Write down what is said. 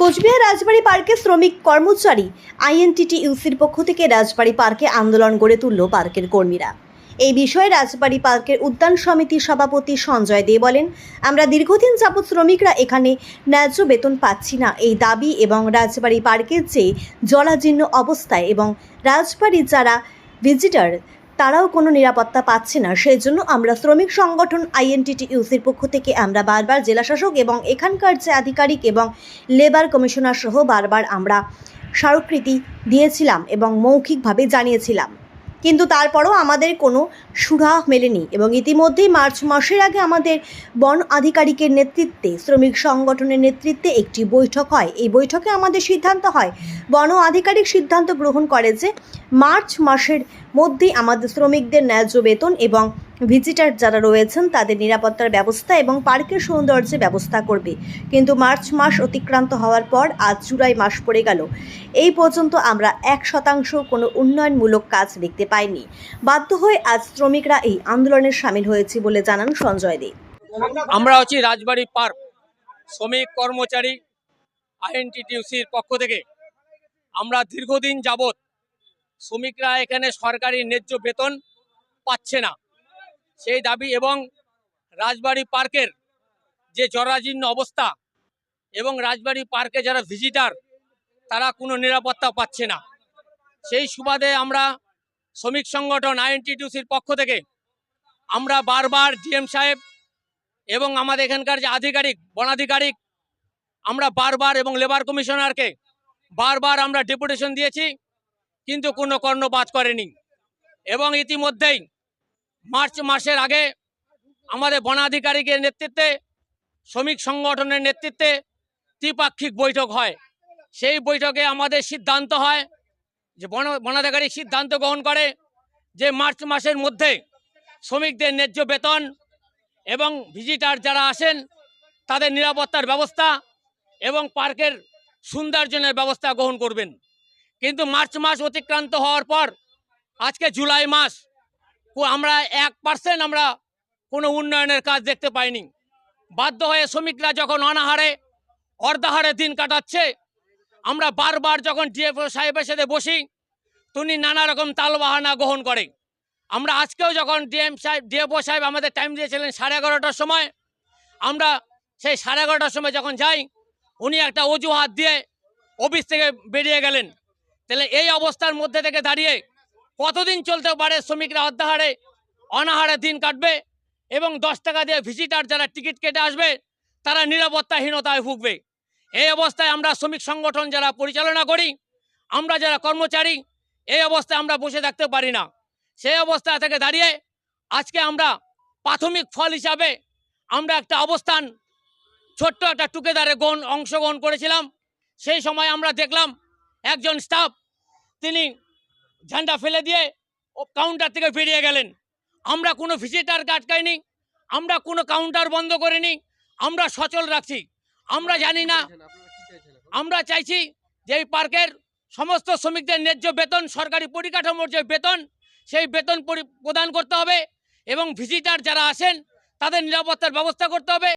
কোচবিহার রাজবাড়ী পার্কে শ্রমিক কর্মচারী আইএনটিটি ইউসির পক্ষ থেকে রাজবাড়ী পার্কে আন্দোলন গড়ে তুলল পার্কের কর্মীরা। এই বিষয়ে রাজবাড়ী পার্কের উদ্যান সমিতির সভাপতি সঞ্জয় দে বলেন, আমরা দীর্ঘদিন যাবৎ শ্রমিকরা এখানে ন্যায্য বেতন পাচ্ছি না। এই দাবি এবং রাজবাড়ী পার্কের যে জলাজীর্ণ অবস্থায় এবং রাজবাড়ির যারা ভিজিটার তারাও কোনো নিরাপত্তা পাচ্ছে না। সেই জন্য আমরা শ্রমিক সংগঠন আইএনটিটি ইউসির পক্ষ থেকে আমরা বারবার জেলাশাসক এবং এখানকার যে আধিকারিক এবং লেবার কমিশনার সহ বারবার আমরা স্মারকৃতি দিয়েছিলাম এবং মৌখিকভাবে জানিয়েছিলাম। কিন্তু তারপরও আমাদের কোনো সুরাহ মেলেনি এবং ইতিমধ্যেই মার্চ মাসের আগে আমাদের বন আধিকারিকের নেতৃত্বে, শ্রমিক সংগঠনের নেতৃত্বে একটি বৈঠক হয়। এই বৈঠকে আমাদের সিদ্ধান্ত হয়, বন আধিকারিক সিদ্ধান্ত গ্রহণ করে যে মার্চ মাসের মধ্যেই আমাদের শ্রমিকদের ন্যায্য বেতন এবং ভিজিটার যারা রয়েছেন, তাদের নিরাপত্তার ব্যবস্থা এবং পার্কের সৌন্দর্যের ব্যবস্থা করবে। কিন্তু মার্চ মাস অতিক্রান্ত হওয়ার পর আজ জুলাই মাস পড়ে গেল। এই পর্যন্ত আমরা এক শতাংশ কোনো উন্নয়নমূলক কাজ দেখতে পাইনি। বাধ্য হয়ে আজ শ্রমিকরা এই আন্দোলনে সামিল হয়েছে বলে জানান সঞ্জয় দে। আমরা হচ্ছি রাজবাড়ী পার্ক। শ্রমিক কর্মচারী, আইএনটিটিউসির পক্ষ থেকে আমরা দীর্ঘদিন যাবৎ শ্রমিকরা এখানে সরকারি ন্যায্য বেতন পাচ্ছে না। সেই দাবি এবং রাজবাড়ী পার্কের যে জরাজীর্ণ অবস্থা এবং রাজবাড়ী পার্কে যারা ভিজিটার তারা কোনো নিরাপত্তা পাচ্ছে না। সেই সুবাদে আমরা শ্রমিক সংগঠন আইএনটিটিউসির পক্ষ থেকে আমরা বারবার ডিএম সাহেব এবং আমাদের এখানকার যে আধিকারিক, বনাধিকারিক, আমরা বারবার এবং লেবার কমিশনারকে বারবার আমরা ডেপুটেশন দিয়েছি। কিন্তু কোনো কর্ণপাত করেনি। এবং ইতিমধ্যেই মার্চ মাসের আগে আমাদের বনাধিকারিকের নেতৃত্বে, শ্রমিক সংগঠনের নেতৃত্বে ত্রিপাক্ষিক বৈঠক হয়। সেই বৈঠকে আমাদের সিদ্ধান্ত হয় যে বন, বনাধিকারিক সিদ্ধান্ত গ্রহণ করে যে মার্চ মাসের মধ্যে শ্রমিকদের ন্যায্য বেতন এবং ভিজিটার যারা আসেন, তাদের নিরাপত্তার ব্যবস্থা এবং পার্কের সৌন্দর্যনের ব্যবস্থা গ্রহণ করবেন। কিন্তু মার্চ মাস অতিক্রান্ত হওয়ার পর, আজকে জুলাই মাস আমরা এক পার্সেন্ট আমরা কোনো উন্নয়নের কাজ দেখতে পাইনি। বাধ্য হয়ে শ্রমিকরা যখন অনাহারে, অর্ধাহারে দিন কাটাচ্ছে, আমরা বারবার যখন ডিএফও সাহেবের সাথে বসি, তিনি নানা রকম তালবাহানা গ্রহণ করে। আমরা আজকেও যখন ডিএম সাহেব ডিএফও সাহেব আমাদের টাইম দিয়েছিলেন সাড়ে এগারোটার সময়, আমরা সেই সাড়ে এগারোটার সময় যখন যাই, উনি একটা অজুহাত দিয়ে অফিস থেকে বেরিয়ে গেলেন। তাহলে এই অবস্থার মধ্যে থেকে দাঁড়িয়ে কতদিন চলতে পারে শ্রমিকরা অর্ধাহারে, অনাহারে দিন কাটবে এবং দশ টাকা দিয়ে ভিজিটার যারা টিকিট কেটে আসবে, তারা নিরাপত্তাহীনতায় ভুগবে। এই অবস্থায় আমরা শ্রমিক সংগঠন যারা পরিচালনা করি, আমরা যারা কর্মচারী, এই অবস্থায় আমরা বসে থাকতে পারি না। সেই অবস্থা থেকে দাঁড়িয়ে আজকে আমরা প্রাথমিক ফল হিসাবে আমরা একটা অবস্থান, ছোট্ট একটা টুকেদারে গ্রহণ অংশগ্রহণ করেছিলাম। সেই সময় আমরা দেখলাম একজন স্টাফ তিনি ঝান্ডা ফেলে দিয়ে ও কাউন্টার থেকে বেরিয়ে গেলেন। আমরা কোনো ভিজিটার আটকাইনি আমরা কোনো কাউন্টার বন্ধ করিনি, আমরা সচল রাখছি। আমরা জানি না, আমরা চাইছি যে এই পার্কের সমস্ত শ্রমিকদের ন্যায্য বেতন, সরকারি পরিকাঠামোর যে বেতন, সেই বেতন পরি- প্রদান করতে হবে এবং ভিজিটার যারা আসেন, তাদের নিরাপত্তার ব্যবস্থা করতে হবে।